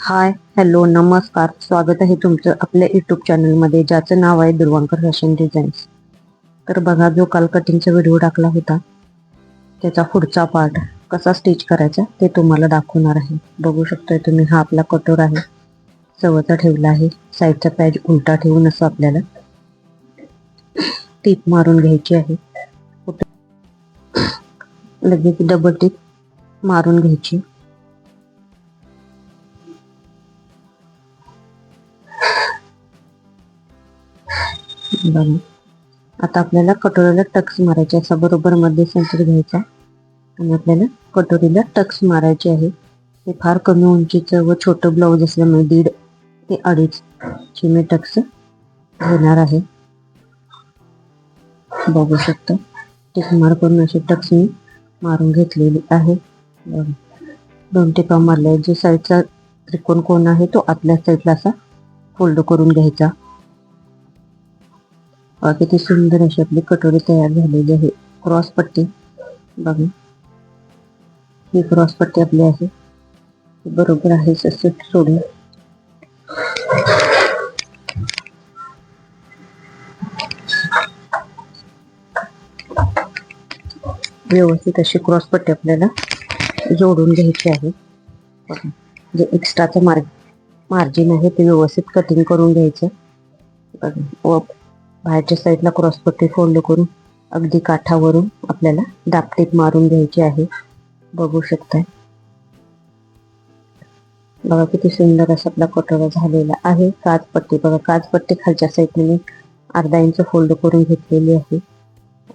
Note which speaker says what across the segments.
Speaker 1: Hi hello नमस्कार. स्वागत आहे तुमचं आपल्या युट्यूब चॅनलमध्ये ज्याचं नाव आहे दुर्वांकर फॅशन डिझाईन्स तर बघा जो काल कटिंगचा व्हिडिओ टाकला होता त्याचा पुढचा पार्ट कसा स्टिच करायचा ते तुम्हाला दाखवणार आहे. बघू शकतोय तुम्ही हा आपला कटोर आहे. सवचा ठेवला आहे. साईडचा पॅच उलटा ठेवून असं आपल्याला टीप मारून घ्यायची आहे. लगेच डबल टीप मारून घ्यायची. बघा आता आपल्याला कटोरीला टक्स मारायचे असा बरोबर मध्ये सेंटर घ्यायचा. आणि आपल्याला कटोरीला टक्स मारायचे आहे. हे फार कमी उंचीचं व छोटं ब्लाऊज असल्यामुळे दीड ते अडीच ची मी टक्स घेणार आहे. बघू शकता. टिक मार करून असे टक्स मी मारून घेतलेली आहे. दोन टिपा मारल्या जे साईडचा त्रिकोण कोण आहे तो आतल्या साईडला असा फोल्ड करून घ्यायचा. किती सुंदर अशी आपली कटोरी तयार झालेली आहे क्रॉस पट्टी. बघा. ही क्रॉस पट्टी आपली आहे बरोबर आहे ससेट सोडून. व्यवस्थित अशी क्रॉस पट्टी आपल्याला जोडून घ्यायची आहे जे एक्स्ट्राचं मार्ग मार्जिन आहे ते व्यवस्थित कटिंग करून घ्यायचं. बघा. व बाहेरच्या साईडला क्रॉसपट्टी फोल्ड करून अगदी काठावरून आपल्याला दापटीप मारून घ्यायची आहे. बघू शकताय. बघा किती सुंदर असा आपला कटोरा झालेला आहे. काजपट्टी बघा काचपट्टी खालच्या साईडने मी अर्धा इंच फोल्ड करून घेतलेली आहे.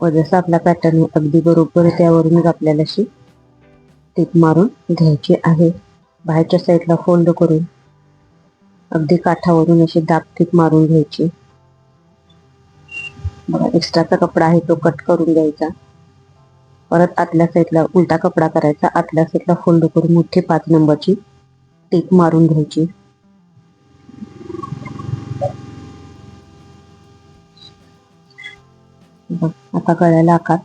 Speaker 1: व जसा आपला पॅटर्न अगदी बरोबर त्यावरून आपल्याला अशी टीप मारून घ्यायची आहे. बाहेरच्या साईडला फोल्ड करून अगदी काठावरून अशी दापटीप मारून घ्यायची. बघा एक्स्ट्राचा कपडा आहे तो कट करून घ्यायचा. परत आतल्या साईडला उलटा कपडा करायचा. आतल्या साईडला फोल्ड करून मोठी पाच नंबरची टेप मारून घ्यायची. आता गळ्याला आकार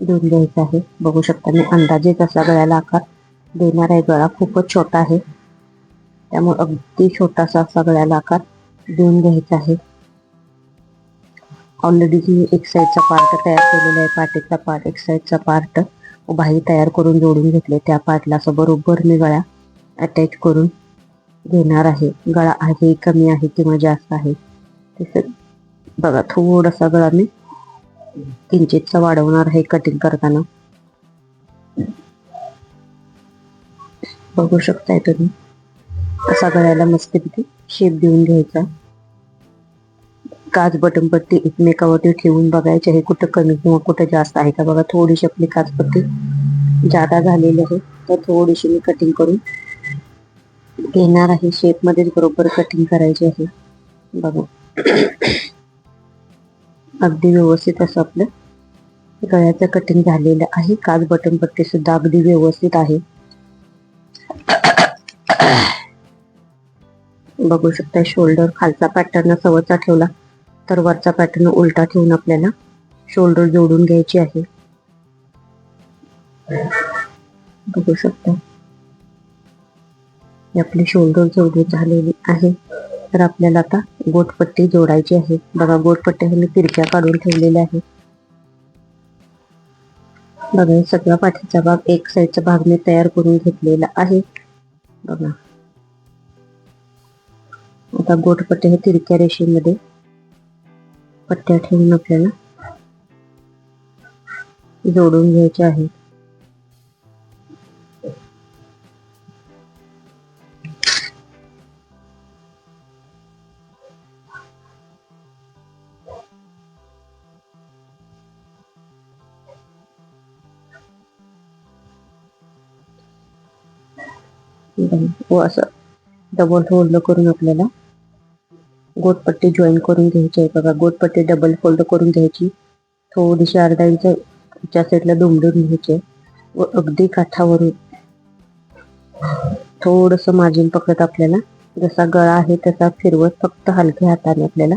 Speaker 1: देऊन घ्यायचा आहे. बघू शकता मी अंदाजे कसा गळ्याला आकार देणार आहे. गळा खूपच छोटा आहे. त्यामुळे अगदी छोटासा असा गळ्याला आकार देऊन घ्यायचा आहे. ऑलरेडी मी एक साईडचा पार्ट तयार केलेला आहे. पाठीतला पार्ट एक साईडचा पार्ट बाही तयार करून जोडून घेतले. त्या पार्टला असं बरोबर मी गळा अटॅच करून घेणार आहे. गळा आहे कमी आहे किंवा जास्त आहे. तसं बघा थोडासा गळा मी किंचितचा वाढवणार आहे कटिंग करताना. बघू शकताय तुम्ही. असा गळ्याला मस्तपैकी शेप देऊन घ्यायचा. काच बटन पट्टी एकमेकावरती ठेवून बघायची आहे. कुठं कमी किंवा कुठं जास्त आहे का बघा. थोडीशी आपली काचपट्टी जादा झालेली आहे. तर थोडीशी मी कटिंग करून घेणार आहे. शेपमध्येच बरोबर कटिंग करायची आहे. बघा. अगदी व्यवस्थित असं आपलं गळ्याचं कटिंग झालेलं आहे. काच बटन पट्टी सुद्धा अगदी व्यवस्थित आहे. बघू शकता शोल्डर खालचा पॅटर्न सवचा ठेवला. तर वरचा पॅटर्न उलटा ठेवून आपल्याला शोल्डर जोडून घ्यायची आहे. बघू शकता. आपली शोल्डर जोडून झालेली आहे. तर आपल्याला आता गोटपट्टी जोडायची आहे. बघा गोटपट्टी मी तिरक्या काढून ठेवलेल्या आहेत बघा सगळ्या सगळा पाठीचा भाग एक साईडचा भाग मी तयार करून घेतलेला आहे. बघा. आता गोटपट्टी हे तिरक्या रेषेमध्ये पट्ट्या ठेवून आपल्याला जोडून घ्यायचे आहेत. व असं डबल होल्ड करून आपल्याला गोटपट्टी जॉईन करून घ्यायची आहे बघा. गोटपट्टी डबल फोल्ड करून घ्यायची. थोडीशी अर्धा इंच च्या साईडला दुमडून घ्यायचे व अगदी काठावरून. थोडंसं मार्जिन पकडत आपल्याला. जसा गळा आहे तसा फिरवत फक्त हलक्या हाताने आपल्याला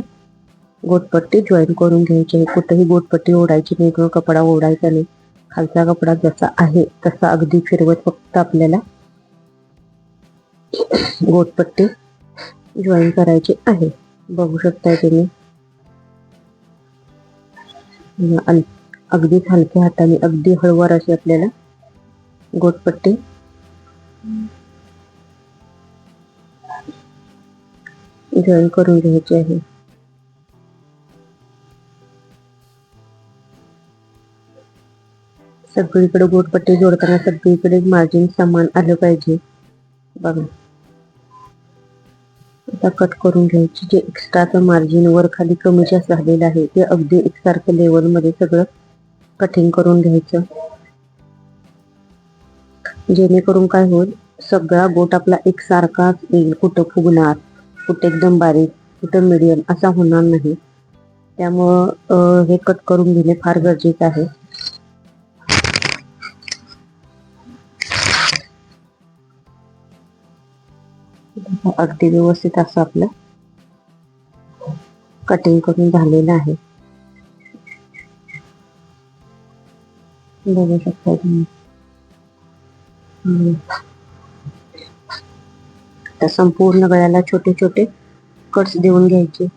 Speaker 1: गोटपट्टी जॉईन करून घ्यायची आहे. कुठेही गोटपट्टी ओढायची नाही किंवा कपडा ओढायचा नाही. खालचा कपडा जसा आहे तसा अगदी फिरवत फक्त आपल्याला गोटपट्टी जॉईन करायची आहे. बघू शकताय तुम्ही. अगदीच अगदी हलक्या हाताने अगदी हळूवार अशी आपल्याला गोटपट्टी. जॉईन करून घ्यायची आहे. सगळीकडे गोटपट्टी जोडताना सगळीकडे मार्जिन समान आलं पाहिजे. बघा. आता कट करून घ्यायची. जे एक्स्ट्राचं मार्जिन वर खाली कमी जास्त झालेलं आहे ते अगदी एकसारखं लेवलमध्ये सगळं कटिंग करून घ्यायचं. जेणेकरून काय होईल सगळा बोट आपला एकसारखाच येईल. कुठं फुगणार कुठं एकदम बारीक कुठं मिडियम असा होणार नाही. त्यामुळं हे कट करून घेणे फार गरजेचं आहे. अगदी व्यवस्थित असं आपलं कटिंग करून झालेलं आहे. बघू शकता तुम्ही. तर संपूर्ण गळ्याला छोटे छोटे कट्स देऊन घ्यायचे.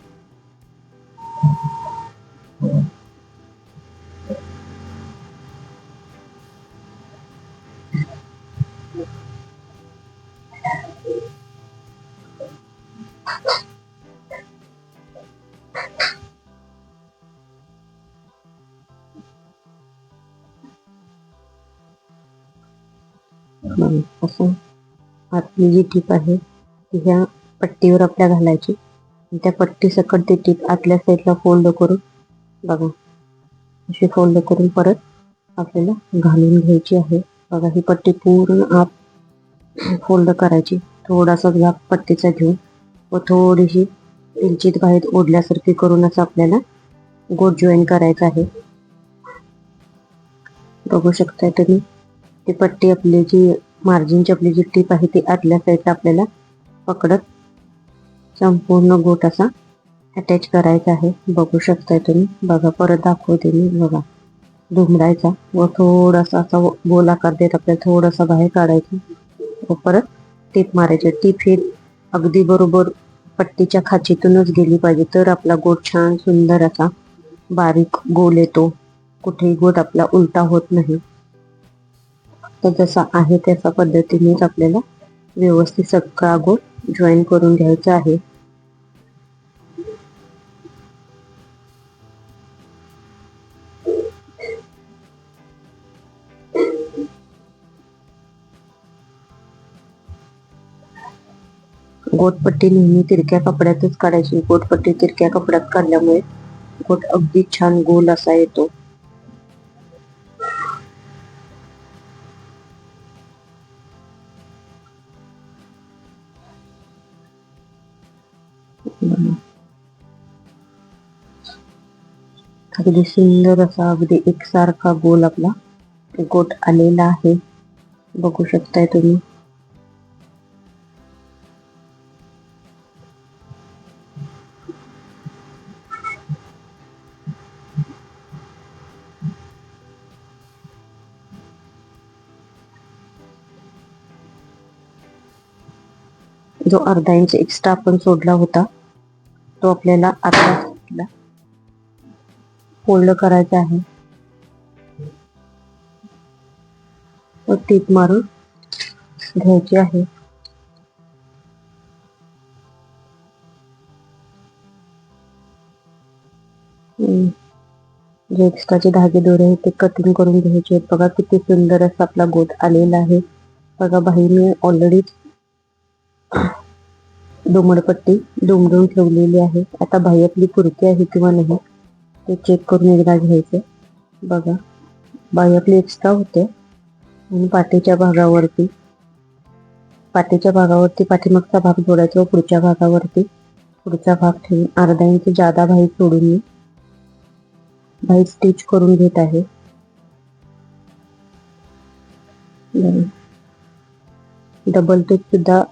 Speaker 1: नाही. असं आतली जी टीप आहे ती ह्या पट्टीवर आपल्या घालायची. त्या पट्टी सकट ती टीप आतल्या साईडला फोल्ड करून बघा. अशी फोल्ड करून परत आपल्याला घालून घ्यायची आहे. बघा ही पट्टी पूर्ण आत फोल्ड करायची. थोडासा घाप पट्टीचा घेऊन व थोडीशी इंचित बाहेर ओढल्यासारखी करून असं आपल्याला गोट जॉईन करायचं आहे. बघू शकताय तुम्ही ती पट्टी आपली जी मार्जिनची आपली जी टीप आहे ती आतल्या साईडला आपल्याला पकडत संपूर्ण गोट असा अटॅच करायचा आहे. बघू शकताय तुम्ही. बघा परत दाखवते मी. बघा. दुमडायचा व थोडासा असा गोलाकार देत आपल्याला थोडासा बाहेर काढायचा. व परत टीप मारायची. टीप ही अगदी बरोबर पट्टीच्या खाचीतूनच गेली पाहिजे. तर आपला गोट छान सुंदर असा बारीक गोल येतो. कुठेही गोट आपला उलटा होत नाही. तर जसा आहे त्याच्या पद्धतीनेच आपल्याला व्यवस्थित सगळा गोट जॉईन करून घ्यायचा आहे. गोटपट्टी नेहमी तिरक्या कपड्यातच काढायची. गोटपट्टी तिरक्या कपड्यात काढल्यामुळे गोट अगदी छान गोल असा येतो. अगदी सुंदर असा अगदी एकसारखा गोल आपला गोट आलेला आहे. बघू शकताय तुम्ही. जो अर्धा इंच एक्स्ट्रा आपण सोडला होता तो आपल्याला आता फोल्ड करायचं आहे. व टीप मारून घ्यायची आहे. जे एक्स्ट्राचे धागे दोरे आहेत ते कटिंग करून घ्यायचे आहेत. बघा किती सुंदर असा आपला गोट आलेला आहे. बघा बाई मी ऑलरेडी दुमडपट्टी दुमडून ठेवलेली आहे. आता बाई आपली पुरती आहे किंवा नाही. ते चेक करून एकदा घ्यायचं. बघा. बाई आपली एक्स्ट्रा होते आणि पाठीच्या भागावरती. पाठीच्या भागावरती पाठीमागचा भाग जोडायचा व पुढच्या भागावरती. पुढचा भाग ठेवून अर्धा इंच जादा भाई सोडून मी भाई स्टिच करून घेत आहे. डबल टेप सुद्धा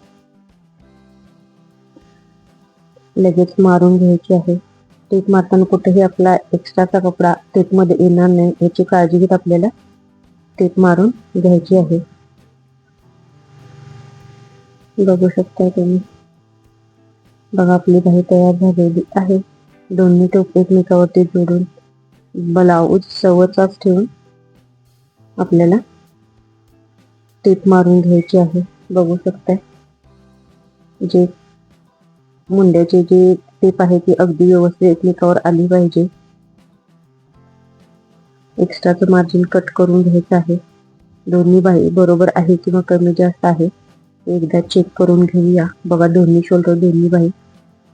Speaker 1: लगेच मारून घ्यायची आहे. टेप मारताना कुठेही आपला एक्स्ट्राचा कपडा टेपमध्ये येणार नाही याची काळजी घेत आपल्याला टेप मारून घ्यायची आहे. बघू शकता तुम्ही. बघा आपली बाही तयार झालेली आहे. दोन्ही टोप एकमेकावरती जोडून ब्लाऊज सवचाच ठेवून आपल्याला टेप मारून घ्यायची आहे. बघू शकताय. जे मुंड्याचे जे टीप आहे ती अगदी व्यवस्थित एकमेकावर आली पाहिजे. एक्स्ट्राचं मार्जिन कट करून घ्यायचं आहे. दोन्ही बाही बरोबर आहे किंवा कमी जास्त आहे एकदा चेक करून घेऊया. बघा दोन्ही शोल्डर दोन्ही बाही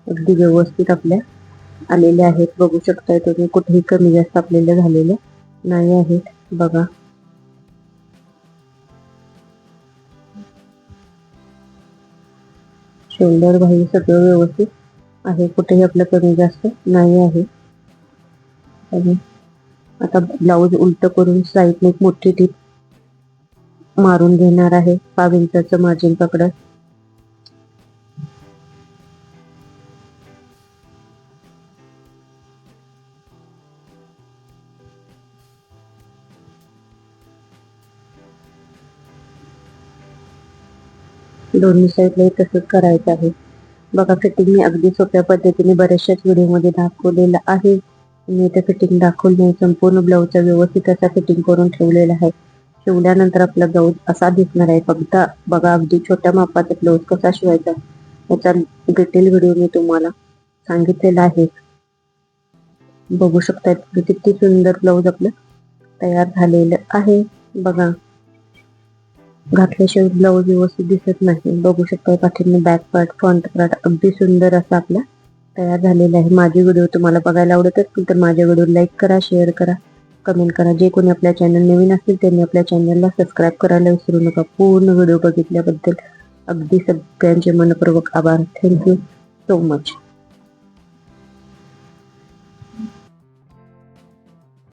Speaker 1: अगदी व्यवस्थित आपल्या आलेल्या आहेत. बघू शकताय तुम्ही कुठेही कमी जास्त आपल्याला झालेल्या नाही आहेत बघा. शोल्डर बाही सगळं व्यवस्थित. आहे. कुठेही आपलं कमी जास्त नाही आहे. आणि आता ब्लाऊज उलट करून साईडने एक मोठी टीप मारून घेणार आहे. पाव इंचाचं मार्जिन पकडत. दोन्ही साईडला तसंच करायचं आहे. बघा फिटिंग मी अगदी सोप्या पद्धतीने बऱ्याचशाच व्हिडिओमध्ये दाखवलेलं आहे. मी इथे फिटिंग दाखवली संपूर्ण ब्लाऊजचा व्यवस्थित असा फिटिंग करून ठेवलेला आहे. शिवल्यानंतर आपला ब्लाऊज असा दिसणार आहे. फक्त बघा अगदी छोट्या मापाचा ब्लाऊज कसा शिवायचा याचा डिटेल व्हिडिओ मी तुम्हाला सांगितलेला आहे. बघू शकता किती सुंदर ब्लाऊज आपलं तयार झालेलं आहे. बघा घातल्याशिवाय ब्लाऊज व्यवस्थित दिसत नाही. बघू शकता पाठीने बॅक पार्ट फ्रंट पार्ट अगदी सुंदर असा आपला तयार झालेला आहे. माझे व्हिडिओ तुम्हाला बघायला आवडत असतील तर माझ्या व्हिडिओ लाईक करा शेअर करा कमेंट करा. जे कोणी आपल्या चॅनल नवीन असतील त्यांनी आपल्या चॅनलला सबस्क्राईब करायला विसरू नका. पूर्ण व्हिडिओ बघितल्याबद्दल अगदी सगळ्यांचे मनपूर्वक आभार. Thank you so much